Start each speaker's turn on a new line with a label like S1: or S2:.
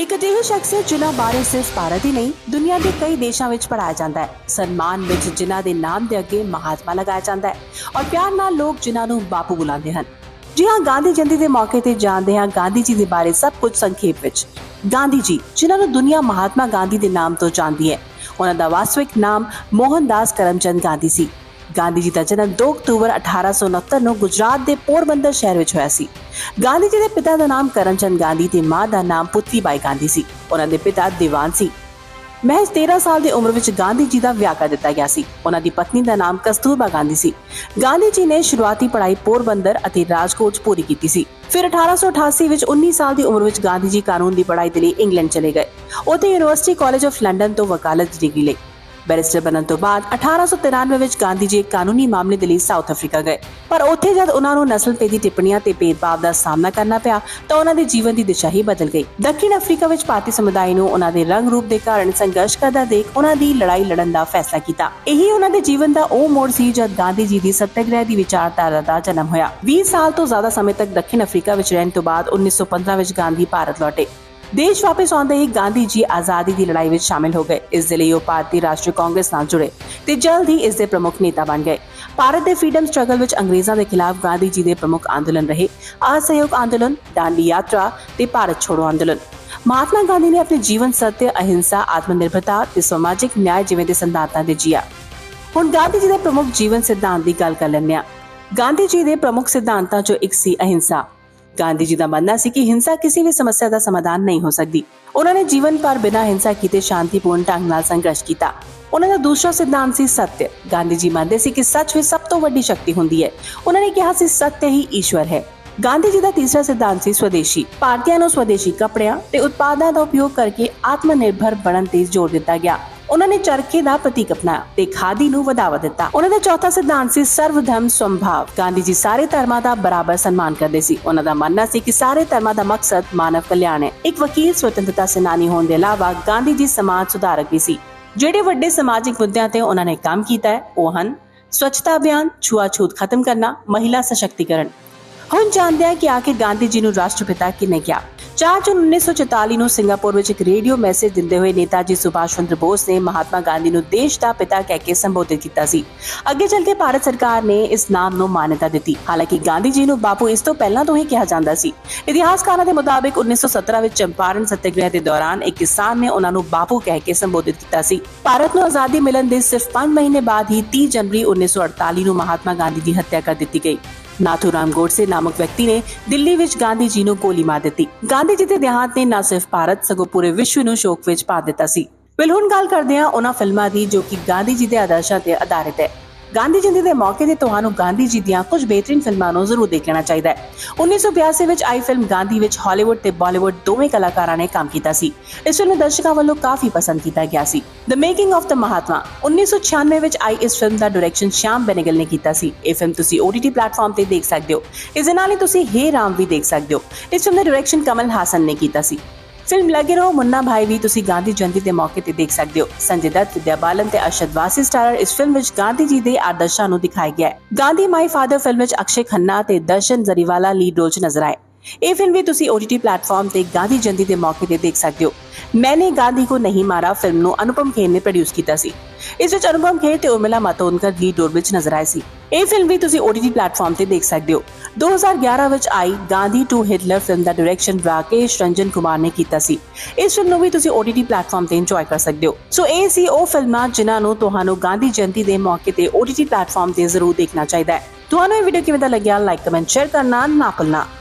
S1: ਇੱਕ ਅਜਿਹੇ ਸ਼ਖਸ ਜਿਨ੍ਹਾਂ ਬਾਰੇ ਸਿਰਫ ਭਾਰਤ ਹੀ ਨਹੀਂ, ਦੁਨੀਆ ਦੇ ਕਈ ਦੇਸ਼ਾਂ ਵਿੱਚ ਪੜਾਇਆ ਜਾਂਦਾ ਹੈ। ਸਨਮਾਨ ਵਿੱਚ ਜਿਨ੍ਹਾਂ ਦੇ ਨਾਮ ਦੇ ਅੱਗੇ ਮਹਾਤਮਾ ਲਗਾਇਆ ਜਾਂਦਾ ਹੈ ਔਰ ਪਿਆਰ ਨਾਲ ਲੋਕ ਜਿਨ੍ਹਾਂ ਨੂੰ ਬਾਪੂ ਬੁਲਾਉਂਦੇ ਹਨ। ਜੀ ਹਾਂ, ਗਾਂਧੀ ਜਯੰਤੀ ਦੇ ਮੌਕੇ ਤੇ ਜਾਣਦੇ ਹਾਂ ਗਾਂਧੀ ਜੀ ਦੇ ਬਾਰੇ ਸਭ ਕੁਝ ਸੰਖੇਪ ਵਿੱਚ। ਗਾਂਧੀ ਜੀ, ਜਿਨ੍ਹਾਂ ਨੂੰ ਦੁਨੀਆ ਮਹਾਤਮਾ ਗਾਂਧੀ ਦੇ ਨਾਮ ਤੋਂ ਜਾਣਦੀ ਹੈ, ਉਹਨਾਂ ਦਾ ਵਾਸਤਵਿਕ ਨਾਮ ਮੋਹਨਦਾਸ ਕਰਮਚੰਦ ਗਾਂਧੀ ਸੀ। ਗਾਂਧੀ ਜੀ ਦਾ ਜਨਮ 2 ਅਕਤੂਬਰ 1869 ਨੂੰ ਗੁਜਰਾਤ ਦੇ ਪੋਰਬੰਦਰ ਸ਼ਹਿਰ ਵਿੱਚ ਹੋਇਆ ਸੀ। ਗਾਂਧੀ ਜੀ ਦੇ ਪਿਤਾ ਦਾ ਨਾਮ ਕਰਮਚੰਦ ਗਾਂਧੀ ਤੇ ਮਾਂ ਦਾ ਨਾਮ ਪੁੱਤਰੀ ਗਾਂਧੀ ਸੀ। ਉਹਨਾਂ ਦੇ ਪਿਤਾ ਦੀਵਾਨ ਸੀ। ਮਹਿਜ਼ 13 ਸਾਲ ਦੀ ਉਮਰ ਵਿੱਚ ਗਾਂਧੀ ਜੀ ਦਾ ਵਿਆਹ ਕਰ ਦਿੱਤਾ ਗਿਆ ਸੀ। ਉਹਨਾਂ ਦੀ ਪਤਨੀ ਦਾ ਨਾਮ ਕਸਤੂਰਬਾ ਗਾਂਧੀ ਸੀ। ਗਾਂਧੀ ਜੀ ਨੇ ਸ਼ੁਰੂਆਤੀ ਪੜ੍ਹਾਈ ਪੋਰਬੰਦਰ ਅਤੇ ਰਾਜਕੋਟ 'ਚ ਪੂਰੀ ਕੀਤੀ ਸੀ। ਫਿਰ 1888 ਵਿੱਚ 19 ਸਾਲ ਦੀ ਉਮਰ ਵਿੱਚ ਗਾਂਧੀ ਜੀ ਕਾਨੂੰਨ ਦੀ ਪੜ੍ਹਾਈ ਦੇ ਲਈ ਇੰਗਲੈਂਡ ਚਲੇ ਗਏ। ਉੱਥੇ ਯੂਨੀਵਰਸਿਟੀ ਕਾਲਜ ਆਫ ਲੰਡਨ ਤੋਂ ਵਕਾਲਤ ਦੀ ਡਿਗਰੀ ਲਈ। ਬੈਰਿਸਟਰ ਬਣਨ ਤੋਂ ਬਾਅਦ 1893 ਵਿੱਚ ਗਾਂਧੀ ਜੀ ਇੱਕ ਕਾਨੂੰਨੀ ਮਾਮਲੇ ਦੇ ਲਈ ਸਾਊਥ ਅਫਰੀਕਾ ਗਏ। ਪਰ ਉੱਥੇ ਜਦ ਉਹਨਾਂ ਨੂੰ ਨਸਲਭੇਦੀ ਟਿੱਪਣੀਆਂ ਤੇ ਭੇਦਭਾਵ ਦਾ ਸਾਹਮਣਾ ਕਰਨਾ ਪਿਆ, ਤਾਂ ਉਹਨਾਂ ਦੇ ਜੀਵਨ ਦੀ ਦਿਸ਼ਾ ਹੀ ਬਦਲ ਗਈ। ਦੱਖਣ ਅਫਰੀਕਾ ਵਿੱਚ ਭਾਰਤੀ ਸਮੁਦਾਇ ਨੂੰ ਉਹਨਾਂ ਦੇ ਰੰਗ ਰੂਪ ਦੇ ਕਾਰਨ ਸੰਘਰਸ਼ ਕਰਦਾ ਦੇਖ ਉਹਨਾਂ ਦੀ ਲੜਾਈ ਲੜਨ ਦਾ ਫੈਸਲਾ ਕੀਤਾ। ਇਹੀ ਉਹਨਾਂ ਦੇ ਜੀਵਨ ਦਾ ਉਹ ਮੋੜ ਸੀ ਜਦ ਗਾਂਧੀ ਜੀ ਦੀ ਸੱਤਿਆਗ੍ਰਹਿ ਦੀ ਵਿਚਾਰਧਾਰਾ ਦਾ ਜਨਮ ਹੋਇਆ। 20 ਸਾਲ ਤੋਂ ਜ਼ਿਆਦਾ ਸਮੇਂ ਤੱਕ ਦੱਖਣ ਅਫਰੀਕਾ ਵਿੱਚ ਰਹਿਣ ਤੋਂ ਬਾਅਦ 1915 ਵਿੱਚ ਗਾਂਧੀ ਭਾਰਤ ਲੌਟੇ। ਦੇਸ਼ ਵਾਪਸ ਆਉਂਦੇ ਹੀ ਗਾਂਧੀ ਜੀ ਆਜ਼ਾਦੀ ਦੀ ਲੜਾਈ ਵਿੱਚ ਸ਼ਾਮਿਲ ਹੋ ਗਏ। ਇਸ ਦੇ ਲਈ ਉਹ ਭਾਰਤੀ ਰਾਸ਼ਟਰੀ ਕਾਂਗਰਸ ਨਾਲ ਜੁੜੇ ਤੇ ਜਲਦ ਹੀ ਇਸ ਦੇ ਪ੍ਰਮੁੱਖ ਨੇਤਾ ਬਣ ਗਏ। ਭਾਰਤ ਦੇ ਫਰੀडम ਸਟਰਗਲ ਵਿੱਚ ਅੰਗਰੇਜ਼ਾਂ ਦੇ ਖਿਲਾਫ ਗਾਂਧੀ ਜੀ ਦੇ ਪ੍ਰਮੁੱਖ ਅੰਦੋਲਨ ਰਹੇ। ਅਸਹਿਯੋਗ ਅੰਦੋਲਨ ਡਾਂਡੀ ਯਾਤਰਾ ਤੇ ਭਾਰਤ ਛੋੜੋ ਅੰਦੋਲਨ ਮਹਾਤਮਾ ਗਾਂਧੀ ਨੇ ਆਪਣੇ ਜੀਵਨ ਸੱਤਿਆ ਅਹਿੰਸਾ, ਆਤਮਨਿਰਭਰਤਾ ਤੇ ਸਮਾਜਿਕ ਨਿਆਂ ਜਿਵੇਂ ਦੇ ਸਿਧਾਂਤਾਂ ਦੇ ਜੀਆ। ਹੁਣ ਗਾਂਧੀ ਜੀ ਦੇ ਪ੍ਰਮੁੱਖ ਜੀਵਨ ਸਿਧਾਂਤ ਦੀ ਗੱਲ ਕਰ ਲੈਂਦੇ ਹਾਂ। ਗਾਂਧੀ ਜੀ ਦੇ ਪ੍ਰਮੁੱਖ ਸਿਧਾਂਤਾਂ ਚੋਂ ਇੱਕ ਸੀ ਅਹਿੰਸਾ। ਗਾਂਧੀ ਜੀ ਦਾ ਮੰਨਣਾ ਸੀ ਕਿ ਹਿੰਸਾ ਕਿਸੇ ਵੀ ਸਮੱਸਿਆ ਦਾ ਸਮਾਧਾਨ ਨਹੀਂ ਹੋ ਸਕਦੀ। ਉਹਨਾਂ ਨੇ ਜੀਵਨ ਭਰ ਬਿਨਾਂ ਹਿੰਸਾ ਕੀਤੇ ਸ਼ਾਂਤੀਪੂਰਨ ਢੰਗ ਨਾਲ ਸੰਘਰਸ਼ ਕੀਤਾ। ਉਹਨਾਂ ਦਾ ਦੂਸਰਾ ਸਿਧਾਂਤ ਸੀ ਸੱਤਿ। ਗਾਂਧੀ ਜੀ ਮੰਨਦੇ ਸੀ ਕਿ ਸੱਚ ਵਿੱਚ ਸਭ ਤੋਂ ਵੱਡੀ ਸ਼ਕਤੀ ਹੁੰਦੀ ਹੈ। ਉਹਨਾਂ ਨੇ ਕਿਹਾ ਸੀ ਸੱਤਿ ਹੀ ਈਸ਼ਵਰ ਹੈ। ਗਾਂਧੀ ਜੀ ਦਾ ਤੀਸਰਾ ਸਿਧਾਂਤ ਸੀ ਸਵਦੇਸ਼ੀ। ਭਾਰਤੀਆਂ ਨੂੰ ਸਵਦੇਸ਼ੀ ਕੱਪੜਿਆਂ ਤੇ ਉਤਪਾਦਾਂ ਦਾ ਉਪਯੋਗ ਕਰਕੇ ਆਤਮਨਿਰਭਰ ਬਣਨ ਤੇ ਜ਼ੋਰ ਦਿੱਤਾ ਗਿਆ। ਉਹਨਾਂ ਨੇ ਚਰਖੇ ਦਾ ਪ੍ਰਤੀਕ ਅਪਣਾਇਆ ਤੇ ਖਾਦੀ ਨੂੰ ਵਧਾਵਾ ਦਿੱਤਾ। ਉਹਨਾਂ ਦਾ ਚੌਥਾ ਸਿਧਾਂਤ ਸੀ ਸਰਵ ਧਰਮ ਸੰਭਾਵ। ਗਾਂਧੀ ਜੀ ਸਾਰੇ ਧਰਮਾਂ ਦਾ ਬਰਾਬਰ ਸਨਮਾਨ ਕਰਦੇ ਸੀ। ਉਹਨਾਂ ਦਾ ਮੰਨਣਾ ਸੀ ਕਿ ਸਾਰੇ ਧਰਮਾਂ ਦਾ ਮਕਸਦ ਮਾਨਵ ਕਲਿਆਣ ਹੈ। ਇੱਕ ਵਕੀਲ ਸੁਤੰਤਰਤਾ ਸੈਨਾਨੀ ਹੋਣ ਦੇ ਇਲਾਵਾ ਗਾਂਧੀ ਜੀ ਸਮਾਜ ਸੁਧਾਰਕ ਵੀ ਸੀ। ਜਿਹੜੇ ਵੱਡੇ ਸਮਾਜਿਕ ਮੁੱਦਿਆਂ ਤੇ ਉਹਨਾਂ ਨੇ ਕੰਮ ਕੀਤਾ ਹੈ, ਉਹ ਹਨ ਸਵੱਛਤਾ ਅਭਿਆਨ, ਛੂਆਛੂਤ ਖਤਮ ਕਰਨਾ, ਮਹਿਲਾ ਸਸ਼ਕਤੀਕਰਨ। ਹੁਣ ਜਾਣਦੇ ਹਾਂ ਕਿ ਆਖਿਰ ਗਾਂਧੀ ਜੀ ਨੂੰ ਰਾਸ਼ਟਰਪਿਤਾ ਕਿਨੇ ਕਿਹਾ। 4 ਜੂਨ 1944 ਨੂੰ ਸਿੰਗਾਪੁਰ ਵਿੱਚ ਇੱਕ ਰੇਡੀਓ ਮੈਸੇਜ ਦਿੰਦੇ ਹੋਏ ਨੇਤਾਜੀ ਸੁਭਾਸ਼ ਚੰਦਰ ਬੋਸ ਨੇ ਮਹਾਤਮਾ ਗਾਂਧੀ ਨੂੰ ਦੇਸ਼ ਦਾ ਪਿਤਾ ਕਹਿ ਕੇ ਸੰਬੋਧਿਤ ਕੀਤਾ ਸੀ। ਅੱਗੇ ਚੱਲ ਕੇ ਭਾਰਤ ਸਰਕਾਰ ਨੇ ਇਸ ਨਾਮ ਨੂੰ ਮਾਨਤਾ ਦਿੱਤੀ। ਹਾਲਾਂਕਿ ਗਾਂਧੀ ਜੀ ਨੂੰ ਬਾਪੂ ਇਸ ਤੋਂ ਪਹਿਲਾਂ ਤੋਂ ਹੀ ਕਿਹਾ ਜਾਂਦਾ ਸੀ। ਇਤਿਹਾਸਕਾਰਾਂ ਦੇ ਮੁਤਾਬਿਕ 1917 ਵਿੱਚ ਚੰਪਾਰਨ ਸਤਿਆਗ੍ਰਹਿ ਦੇ ਦੌਰਾਨ ਇੱਕ ਕਿਸਾਨ ਨੇ ਉਹਨਾਂ ਨੂੰ ਬਾਪੂ ਕਹਿ ਕੇ ਸੰਬੋਧਿਤ ਕੀਤਾ ਸੀ। ਭਾਰਤ ਨੂੰ ਆਜ਼ਾਦੀ ਮਿਲਣ ਦੇ ਸਿਰਫ 5 ਮਹੀਨੇ ਬਾਅਦ ਹੀ 30 ਜਨਵਰੀ 1948 ਨੂੰ ਮਹਾਤਮਾ ਗਾਂਧੀ ਦੀ ਹੱਤਿਆ ਕਰ ਦਿੱਤੀ ਗਈ। ਨਾਥੂਰਾਮ ਗੋਡਸੇ ਨਾਮਕ ਵਿਅਕਤੀ ਨੇ ਦਿੱਲੀ ਵਿੱਚ ਗਾਂਧੀ ਜੀ ਨੂੰ ਗੋਲੀ ਮਾਰ ਦਿੱਤੀ। ਗਾਂਧੀ ਜੀ ਦੇ ਦੇਹਾਂਤ ਨੇ ਨਾ ਸਿਰਫ ਭਾਰਤ, ਸਗੋਂ ਪੂਰੇ ਵਿਸ਼ਵ ਨੂੰ ਸ਼ੋਕ ਵਿੱਚ ਪਾ ਦਿੱਤਾ ਸੀ। ਵਿਲ ਹੁਣ ਗੱਲ ਕਰਦੇ ਹਾਂ ਉਹਨਾਂ ਫਿਲਮਾਂ ਦੀ ਜੋ ਕਿ ਗਾਂਧੀ ਜੀ ਦੇ ਆਦਰਸ਼ਾਂ ਤੇ ਆਧਾਰਿਤ ਹੈ। ਗਾਂਧੀ ਜਯੰਤੀ ਦੇ ਮੌਕੇ ਤੇ ਤੁਹਾਨੂੰ ਗਾਂਧੀ ਜੀ ਦੀਆਂ ਕੁਝ ਬਿਹਤਰੀਨ ਫਿਲਮਾਂ ਨੂੰ ਜ਼ਰੂਰ ਦੇਖ ਲੈਣਾ ਚਾਹੀਦਾ ਹੈ। 1982 ਵਿੱਚ ਆਈ ਫਿਲਮ ਗਾਂਧੀ ਵਿੱਚ ਹਾਲੀਵੁੱਡ ਤੇ ਬਾਲੀਵੁੱਡ ਦੋਵੇਂ ਕਲਾਕਾਰਾਂ ਨੇ ਕੰਮ ਕੀਤਾ ਸੀ। ਇਸ ਫਿਲਮ ਨੂੰ ਦਰਸ਼ਕਾਂ ਵੱਲੋਂ ਕਾਫੀ ਪਸੰਦ ਕੀਤਾ ਗਿਆ ਸੀ। The making of the Mahatma 1996 ਵਿੱਚ ਆਈ ਇਸ ਫਿਲਮ ਦਾ ਡਾਇਰੈਕਸ਼ਨ ਸ਼ਾਮ ਬੈਨੇਗਲ ਨੇ ਕੀਤਾ ਸੀ। ਇਹ ਫਿਲਮ ਤੁਸੀਂ OTT ਪਲੇਟਫਾਰਮ ਤੇ ਦੇਖ ਸਕਦੇ ਹੋ। ਇਸ ਦੇ ਨਾਲ ਹੀ ਤੁਸੀਂ ਹੇ ਰਾਮ ਵੀ ਦੇਖ ਸਕਦੇ ਹੋ। ਇਸ ਫਿਲਮ ਦਾ ਡਾਇਰੈਕਸ਼ਨ ਕਮਲ ਹਾਸਨ ਨੇ ਕੀਤਾ ਸੀ। ਫਿਲਮ ਲੱਗੇ ਰਹੋ। ਮੁੰਨਾ ਭਾਈ ਵੀ ਤੁਸੀਂ ਗਾਂਧੀ ਜਯੰਤੀ ਦੇ ਮੌਕੇ ਤੇ ਦੇਖ ਸਕਦੇ ਹੋ। ਸੰਜੇ ਦੱਤ ਵਿਦਿਆ ਬਾਲਨ ਤੇ ਅਰਸ਼ਦ ਵਾਸੀ ਸਟਾਰਰ ਇਸ ਫਿਲਮ ਵਿੱਚ ਗਾਂਧੀ ਜੀ ਦੇ ਆਦਰਸ਼ਾਂ ਨੂੰ ਦਿਖਾਇਆ ਗਿਆ ਹੈ। ਗਾਂਧੀ ਮਾਈ ਫਾਦਰ ਫਿਲਮ ਵਿੱਚ ਅਕਸ਼ੇ ਖੰਨਾ ਤੇ ਦਰਸ਼ਨ ਜ਼ਰੀਵਾਲਾ ਲੀਡ ਰੋਲ 'ਚ ਨਜ਼ਰ ਆਏ। ਇਹ ਫਿਲਮ ਵੀ ਤੁਸੀਂ OTT ਪਲੇਟਫਾਰਮ ਤੇ ਗਾਂਧੀ ਜਯੰਤੀ ਦੇ ਮੌਕੇ ਤੇ ਦੇਖ ਸਕਦੇ ਹੋ। ਮੈਨੇ ਗਾਂਧੀ ਕੋ ਨਹੀਂ ਮਾਰਾ ਫਿਲਮ ਨੂੰ ਅਨੁਪਮ ਖੇਰ ਨੇ ਪ੍ਰੋਡਿਊਸ ਕੀਤਾ ਸੀ। ਇਸ ਵਿੱਚ ਅਨੁਪਮ ਖੇਰ ਤੇ ਉਰਮਿਲਾ ਮਾਤੋਂਡਕਰ ਲੀਡ ਰੋਲ ਵਿੱਚ ਨਜ਼ਰ ਆਏ ਸੀ। ਇਹ ਫਿਲਮ ਵੀ ਤੁਸੀਂ OTT ਪਲੇਟਫਾਰਮ ਤੇ ਦੇਖ ਸਕਦੇ ਹੋ। 2011 ਵਿੱਚ ਆਈ ਗਾਂਧੀ ਟੂ ਹਿਟਲਰ ਫਿਲਮ ਦਾ ਡਾਇਰੈਕਸ਼ਨ ਰਾਕੇਸ਼ ਰੰਜਨ ਕੁਮਾਰ ਨੇ ਕੀਤਾ ਸੀ। ਇਸ ਫਿਲਮ ਨੂੰ ਵੀ ਤੁਸੀਂ OTT ਪਲੇਟਫਾਰਮ ਤੇ ਇੰਜੋਏ ਕਰ ਸਕਦੇ ਹੋ। ਸੋ ਇਹ ਸੀ ਉਹ ਫਿਲਮਾਂ ਜਿਨ੍ਹਾਂ ਨੂੰ ਤੁਹਾਨੂੰ ਗਾਂਧੀ ਜਯੰਤੀ ਦੇ ਮੌਕੇ ਤੇ OTT ਪਲੇਟਫਾਰਮ ਤੇ ਜ਼ਰੂਰ ਦੇਖਣਾ ਚਾਹੀਦਾ ਹੈ। ਤੁਹਾਨੂੰ ਇਹ ਵੀਡੀਓ ਕਿਵੇਂ ਦਾ ਲੱਗਿਆ? ਲਾਈਕ ਕਮੈਂਟ ਸ਼ੇਅਰ ਕਰਨਾ ਨਾ ਭੁੱਲਣਾ।